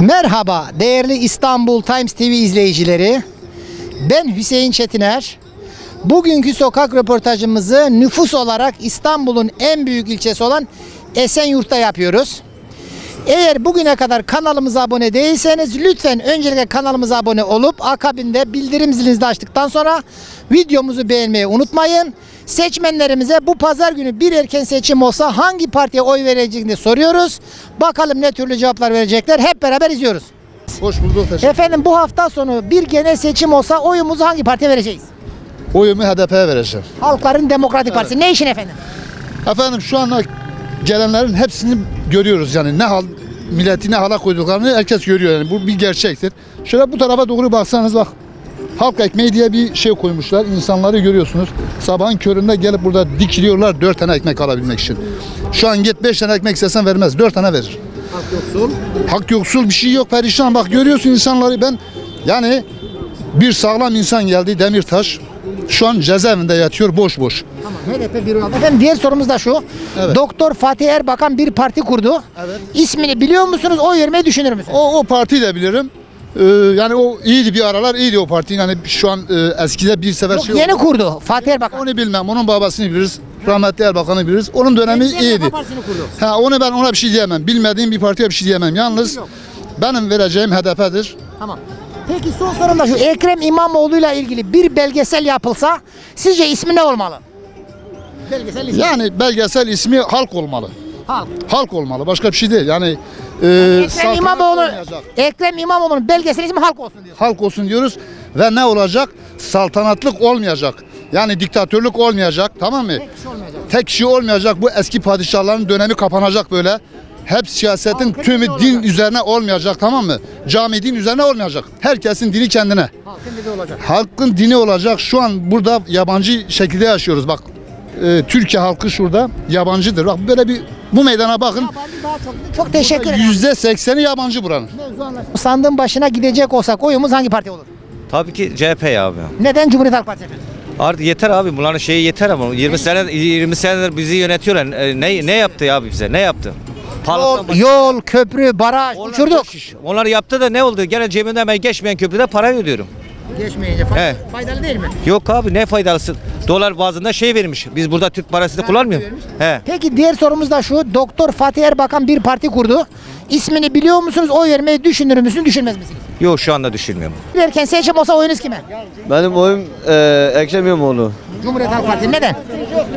Merhaba değerli İstanbul Times TV izleyicileri. Ben Hüseyin Çetiner. Bugünkü sokak röportajımızı nüfus olarak İstanbul'un en büyük ilçesi olan Esenyurt'ta yapıyoruz. Eğer bugüne kadar kanalımıza abone değilseniz lütfen öncelikle kanalımıza abone olup akabinde bildirim zilinizi de açtıktan sonra videomuzu beğenmeyi unutmayın. Seçmenlerimize bu pazar günü bir erken seçim olsa hangi partiye oy vereceğini soruyoruz. Bakalım ne türlü cevaplar verecekler. Hep beraber izliyoruz. Hoş bulduk. Teşekkür Efendim bu hafta sonu bir genel seçim olsa oyumuzu hangi partiye vereceğiz? Oyumu HDP'ye vereceğim. Halkların Demokratik Partisi. Ne işin efendim? Efendim şu anda gelenlerin hepsini görüyoruz yani ne hal milleti ne hala koyduklarını herkes görüyor yani bu bir gerçektir. Şöyle bu tarafa doğru baksanız bak. Halk ekmeği diye bir şey koymuşlar. İnsanları görüyorsunuz. Sabahın köründe gelip burada dikiliyorlar 4 tane ekmek alabilmek için. Şu an git 5 tane ekmek istesen vermez. 4 tane verir. Halk yoksul. Hak yoksul bir şey yok perişan. Bak görüyorsun insanları ben yani bir sağlam insan geldi Demirtaş. Şu an cezaevinde yatıyor boş boş. Tamam HDP bir. Efendim diğer sorumuz da şu. Evet. Doktor Fatih Erbakan bir parti kurdu. Evet. İsmini biliyor musunuz? Oy vermeyi düşünür müsünüz? O, o partiyi de bilirim. Ee, yani o iyiydi bir aralar iyiydi o parti. Yani şu an e, eskide bir sefer Yok, şey yeni oldu. kurdu Fatih Erbakan. Onu bilmem. Onun babasını biliriz. Rahmetli Erbakan'ı biliriz. Onun dönemi iyiydi. Partisini kurdu. Ha onu ben ona bir şey diyemem. Bilmediğim bir partiye bir şey diyemem. Yalnız Yok. benim vereceğim HDP'dir. Tamam. Peki son sorum da şu. Ekrem İmamoğlu'yla ilgili bir belgesel yapılsa sizce ismi ne olmalı? Belgesel ismi. Yani belgesel ismi halk olmalı. Halk. Halk olmalı. Başka bir şey değil. Yani e, Ekrem İmamoğlu. Ekrem İmamoğlu'nun belgesel ismi halk olsun diyor. halk olsun diyoruz ve ne olacak? Saltanatlık olmayacak. Yani diktatörlük olmayacak tamam mı? Tek kişi olmayacak. Tek kişi olmayacak. Bu eski padişahların dönemi kapanacak böyle. Hep siyasetin Halkın tümü dini din olacak. üzerine olmayacak tamam mı? Cami din üzerine olmayacak. Herkesin dini kendine. Halkın dediği olacak. Halkın dini olacak. Şu an burada yabancı şekilde yaşıyoruz. Bak e, Türkiye halkı şurada yabancıdır. Bak böyle bir bu meydana bakın. Yabancı daha çok. Çok teşekkür ederim. Yüzde sekseni yabancı buranın. Sandığın başına gidecek olsak oyumuz hangi parti olur? Tabii ki CHP abi. Neden Cumhuriyet Halk Partisi efendim? Artık yeter abi bunların şeyi yeter ama 20 sene 20 senedir bizi yönetiyorlar. E, Ne ne yaptı ya abi bize? Ne yaptı? Yol, Pahalılıktan yol, köprü, baraj Onlar uçurduk. iş. Onlar yaptı da ne oldu? Gene cebimden ben geçmeyen köprüde para ödüyorum. Geçmeyince He. faydalı değil mi? Yok abi ne faydalısı? Dolar bazında şey vermiş. Biz burada Türk parası da kullanmıyor. vermiş. He. Peki diğer sorumuz da şu. Doktor Fatih Erbakan bir parti kurdu. İsmini biliyor musunuz? Oy vermeyi düşünür müsünüz? Düşünmez misiniz? Yok şu anda düşünmüyorum. Bir erken seçim olsa oyunuz kime? Benim oyum eee Ekrem İmamoğlu. Cumhuriyet Halk Partisi. Neden?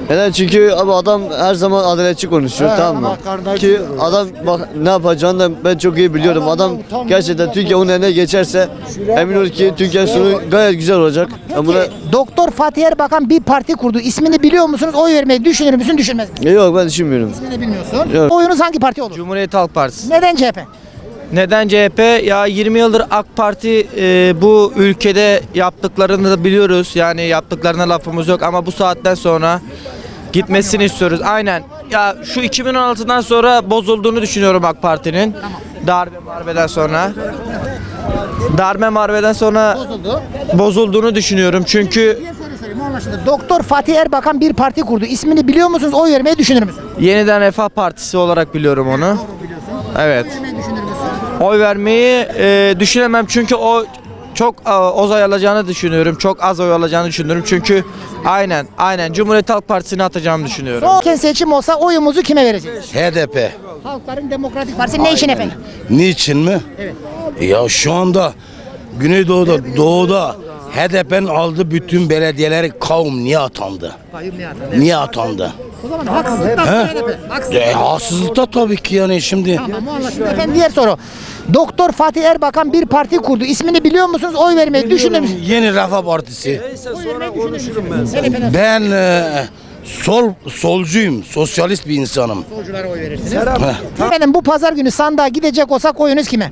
Neden? Çünkü abi adam her zaman adaletçi konuşuyor tamam mı? Ki adam bak ne yapacağını da ben çok iyi biliyorum. Adam gerçekten Türkiye onun eline geçerse emin ol ki Türkiye sonu gayet güzel olacak. Ben buna Peki, Doktor Fatih Erbakan bir parti kurdu. İsmini biliyor musunuz? Oy vermeyi düşünür müsün? Düşünmez misin? yok ben düşünmüyorum. İsmini bilmiyorsun. Yok. Oyunuz hangi parti olur? Cumhuriyet Halk Partisi. Neden CHP? Neden CHP? Ya 20 yıldır AK Parti e, bu ülkede yaptıklarını da biliyoruz. Yani yaptıklarına lafımız yok ama bu saatten sonra gitmesini istiyoruz. Aynen. Ya şu 2016'dan sonra bozulduğunu düşünüyorum AK Parti'nin. Darbe marbeden sonra. Darbe marbeden sonra Bozuldu. bozulduğunu düşünüyorum. Çünkü sorayım. Doktor Fatih Erbakan bir parti kurdu. İsmini biliyor musunuz? Oy vermeyi düşünür müsünüz? yeniden Refah Partisi olarak biliyorum onu. Evet. Oy vermeyi e, düşünemem çünkü o çok e, oz oy alacağını düşünüyorum. Çok az oy alacağını düşünüyorum. Çünkü aynen aynen Cumhuriyet Halk Partisi'ne atacağımı düşünüyorum. Son seçim olsa oyumuzu kime vereceğiz? HDP. Halkların Demokratik Partisi ne için efendim? Niçin mi? Evet. Ya şu anda Güneydoğu'da, Doğu'da HDP'nin aldığı bütün belediyeleri kavim niye atandı? Niye atandı? O zaman haksızlık da HDP. Haksızlık. E, haksızlıkta tabii ki yani şimdi. Tamam o anlaşıldı. Efendim diğer soru. Doktor Fatih Erbakan bir parti kurdu. İsmini biliyor musunuz? Oy vermeyi düşünür müsünüz? Yeni Refah Partisi. Vermeyi düşünür müsünüz? HDP'den Ben e, sol solcuyum, sosyalist bir insanım. solculara oy verirsiniz. Efendim bu pazar günü sandığa gidecek olsak oyunuz kime?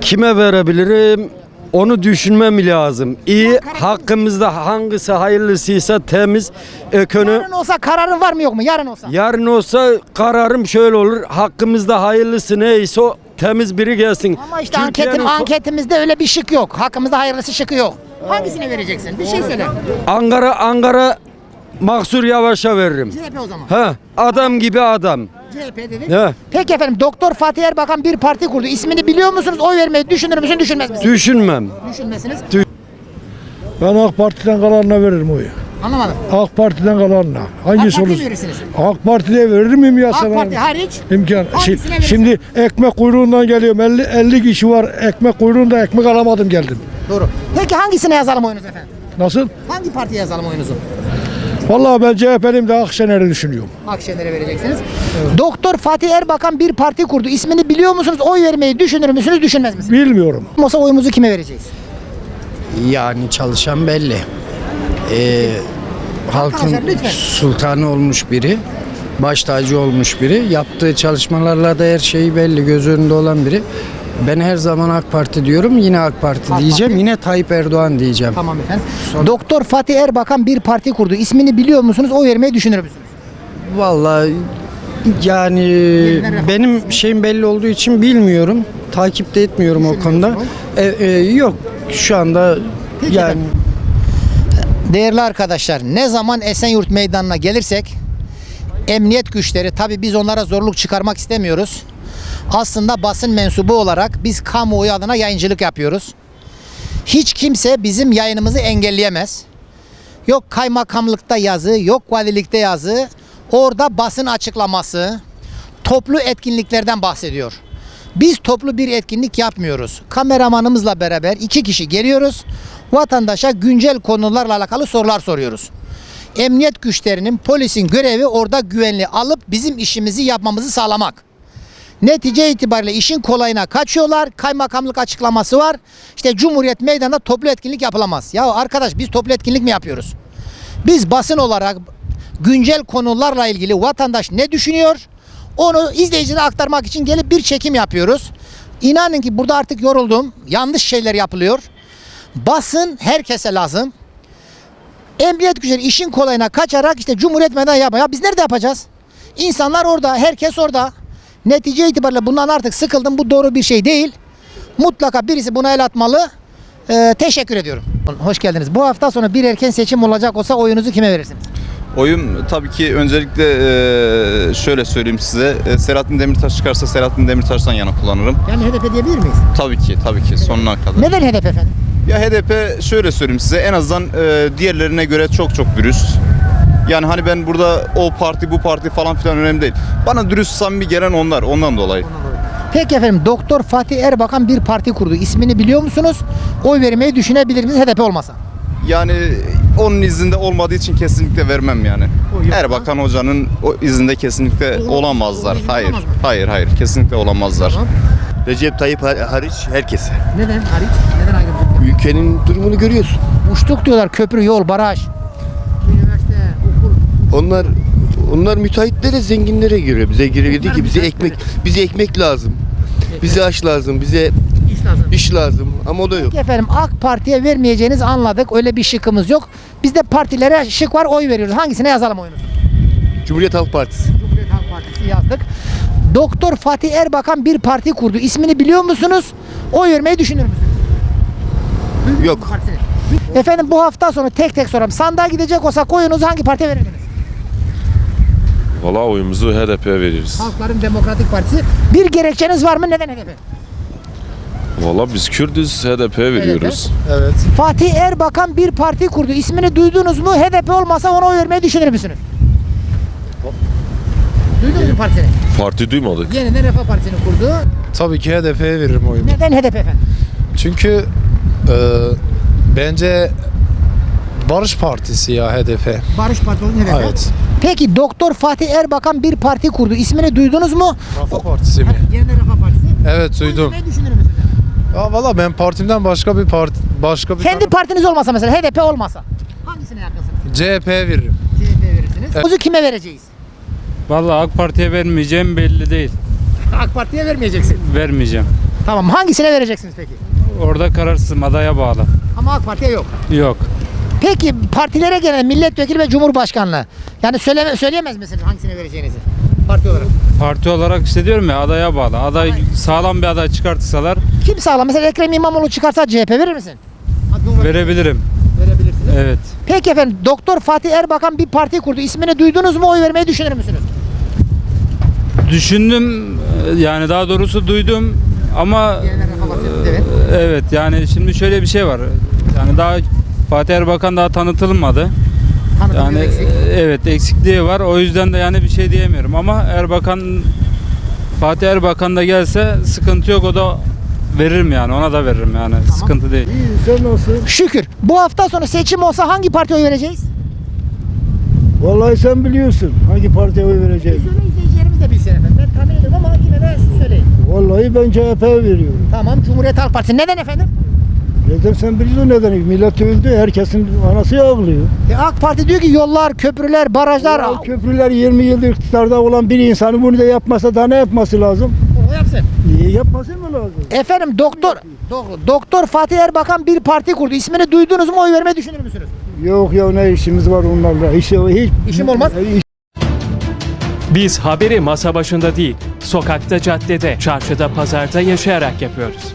Kime verebilirim? Onu düşünmem lazım. İyi hakkımızda hangisi hayırlısıysa temiz ekonomi. Yarın olsa kararın var mı yok mu? Yarın olsa. Yarın olsa kararım şöyle olur. Hakkımızda hayırlısı neyse o temiz biri gelsin. Ama işte Türkiye'nin anketim, so- anketimizde öyle bir şık yok. Hakkımızda hayırlısı şıkı yok. Hangisine vereceksin? Bir şey söyle. Ankara Ankara Mahsur Yavaş'a veririm. CHP o zaman. Ha, adam gibi adam. CHP dedik. Ne? Peki efendim Doktor Fatih Erbakan bir parti kurdu. İsmini biliyor musunuz? Oy vermeyi düşünür müsün, düşünmez misiniz? Düşünmem. Düşünmezsiniz. Ben AK Parti'den kalanına veririm oyu. Anlamadım. AK Parti'den kalanına. AK Hangisi Parti'ye olur? verirsiniz. AK Parti'ye verir miyim ya AK sana? Parti hariç İmkan. Hangisine Şi- verirsin? Şimdi ekmek kuyruğundan geliyorum. 50, 50 kişi var. Ekmek kuyruğunda ekmek alamadım geldim. Doğru. Peki hangisine yazalım oyunuzu efendim? Nasıl? Hangi partiye yazalım oyunuzu? Vallahi ben CHP'liyim de Akşener'i düşünüyorum. Akşener'e vereceksiniz. Doktor Fatih Erbakan bir parti kurdu. İsmini biliyor musunuz? Oy vermeyi düşünür müsünüz, düşünmez misiniz? Bilmiyorum. Olsa oyumuzu kime vereceğiz? Yani çalışan belli. Ee, halkın lütfen. sultanı olmuş biri, baş tacı olmuş biri, yaptığı çalışmalarla da her şeyi belli, göz önünde olan biri. Ben her zaman AK Parti diyorum, yine AK Parti AK diyeceğim, Parti. yine Tayyip Erdoğan diyeceğim. Tamam efendim. Doktor Fatih Erbakan bir parti kurdu. İsmini biliyor musunuz? Oy vermeyi düşünür müsünüz? Vallahi yani benim şeyim belli olduğu için bilmiyorum, takip de etmiyorum o konuda. E, e, yok, şu anda Peki yani efendim. Değerli arkadaşlar ne zaman Esenyurt Meydanı'na gelirsek emniyet güçleri tabi biz onlara zorluk çıkarmak istemiyoruz. Aslında basın mensubu olarak biz kamuoyu adına yayıncılık yapıyoruz. Hiç kimse bizim yayınımızı engelleyemez. Yok kaymakamlıkta yazı, yok valilikte yazı. Orada basın açıklaması, toplu etkinliklerden bahsediyor. Biz toplu bir etkinlik yapmıyoruz. Kameramanımızla beraber iki kişi geliyoruz. Vatandaşa güncel konularla alakalı sorular soruyoruz. Emniyet güçlerinin, polisin görevi orada güvenli alıp bizim işimizi yapmamızı sağlamak. Netice itibariyle işin kolayına kaçıyorlar. Kaymakamlık açıklaması var. İşte Cumhuriyet Meydanı'nda toplu etkinlik yapılamaz. Ya arkadaş biz toplu etkinlik mi yapıyoruz? Biz basın olarak güncel konularla ilgili vatandaş ne düşünüyor? Onu izleyicilere aktarmak için gelip bir çekim yapıyoruz. İnanın ki burada artık yoruldum. Yanlış şeyler yapılıyor. Basın herkese lazım. Emniyet güçleri işin kolayına kaçarak işte Cumhuriyet Meydanı yapma. Ya biz nerede yapacağız? İnsanlar orada, herkes orada. Netice itibariyle bundan artık sıkıldım. Bu doğru bir şey değil. Mutlaka birisi buna el atmalı. Ee, teşekkür ediyorum. Hoş geldiniz. Bu hafta sonu bir erken seçim olacak olsa oyunuzu kime verirsiniz? Oyum tabii ki öncelikle eee, şöyle söyleyeyim size. E, Selahattin Demirtaş çıkarsa Selahattin Demirtaş'tan yana kullanırım. Yani HDP diyebilir miyiz? Tabii ki, tabii ki sonuna kadar. Neden HDP efendim? Ya HDP şöyle söyleyeyim size en azından e, diğerlerine göre çok çok dürüst. Yani hani ben burada o parti bu parti falan filan önemli değil. Bana dürüst samimi gelen onlar ondan dolayı. Peki efendim Doktor Fatih Erbakan bir parti kurdu. İsmini biliyor musunuz? Oy vermeyi düşünebilir misiniz HDP olmasa? Yani onun izinde olmadığı için kesinlikle vermem yani. Erbakan Hoca'nın o izinde kesinlikle olamazlar. Hayır, hayır, hayır. Kesinlikle olamazlar. Recep Tayyip har- hariç herkese. Neden hariç? Neden ayrımcılık? Ülkenin durumunu görüyorsun. Uçtuk diyorlar köprü, yol, baraj. Onlar onlar müteahhitlere, zenginlere giriyor. Bize giriyor dedi ki bize ekmek bize ekmek lazım. Bize aş lazım, bize İş lazım. iş lazım ama o da yok. Peki efendim AK Parti'ye vermeyeceğinizi anladık. Öyle bir şıkkımız yok. Bizde partilere şık var oy veriyoruz. Hangisine yazalım oyunuzu? Cumhuriyet Halk Partisi. Cumhuriyet Halk Partisi yazdık. Doktor Fatih Erbakan bir parti kurdu. İsmini biliyor musunuz? Oy vermeyi düşünür müsünüz? Yok. Efendim bu hafta sonu tek tek soralım. Sandığa gidecek olsak oyunuzu hangi partiye verirdiniz? Valla oyumuzu HDP'ye veririz. Halkların Demokratik Partisi. Bir gerekçeniz var mı? Neden HDP? Valla biz Kürdüz HDP'ye veriyoruz. Fatih Erbakan bir parti kurdu. İsmini duydunuz mu? HDP olmasa ona oy vermeyi düşünür müsünüz? Duydunuz mu partisini? Parti duymadık. Yeniden Refah Partisi'ni kurdu. Tabii ki HDP'ye veririm oyumu. Neden HDP efendim? Çünkü e, bence Barış Partisi ya HDP. Barış Partisi HDP. Evet. Peki Doktor Fatih Erbakan bir parti kurdu. İsmini duydunuz mu? Rafa Partisi mi? Yeniden Refah Partisi. Evet duydum. Ne düşünür müsünüz? Ya valla ben partimden başka bir parti başka bir Kendi partiniz olmasa mesela HDP olmasa. Hangisine yakınsınız? CHP'ye veririm. CHP verirsiniz. Ozu kime vereceğiz? Vallahi AK Parti'ye vermeyeceğim belli değil. AK Parti'ye vermeyeceksin. Vermeyeceğim. Tamam hangisine vereceksiniz peki? Orada kararsızım adaya bağlı. Ama AK Parti'ye yok. Yok. Peki partilere gelen milletvekili ve cumhurbaşkanlığı. Yani söyleme, söyleyemez misiniz hangisine vereceğinizi? Parti olarak. Parti olarak işte diyorum ya adaya bağlı. Aday sağlam bir aday çıkartsalar Kim sağlam? Mesela Ekrem İmamoğlu çıkarsa CHP verir misin? verebilirim. Verebilirsiniz. Evet. Peki efendim Doktor Fatih Erbakan bir parti kurdu. İsmini duydunuz mu? Oy vermeyi düşünür müsünüz? Düşündüm e, yani daha doğrusu duydum ama Evet. evet yani şimdi şöyle bir şey var. Yani daha Fatih Erbakan daha tanıtılmadı. Yani Tanıtım eksik. e, evet eksikliği var. O yüzden de yani bir şey diyemiyorum ama Erbakan Fatih Erbakan da gelse sıkıntı yok o da veririm yani ona da veririm yani sıkıntı değil. İyi sen nasılsın? Şükür. Bu hafta sonu seçim olsa hangi partiye oy vereceğiz? Vallahi sen biliyorsun hangi partiye oy vereceğim. Söyle izleyicilerimiz de bilsin efendim. Ben tahmin ediyorum ama yine de siz söyleyin. Vallahi ben CHP'ye veriyorum. Tamam Cumhuriyet Halk Partisi. Neden efendim? Neden sen biliyorsun nedeni? Millet öldü. Herkesin anası ağlıyor. E, AK Parti diyor ki yollar, köprüler, barajlar Ya köprüler 20 yıldır iktidarda olan bir insanın bunu da yapmasa daha ne yapması lazım? o yapsın. Niye yapması mı lazım? Efendim doktor Do- Doktor Fatih Erbakan bir parti kurdu. İsmini duydunuz mu? Oy vermeyi düşünür müsünüz? Yok ya ne işimiz var onlarla? İşi, hiç, İşim olmaz. Biz haberi masa başında değil, sokakta, caddede, çarşıda, pazarda yaşayarak yapıyoruz.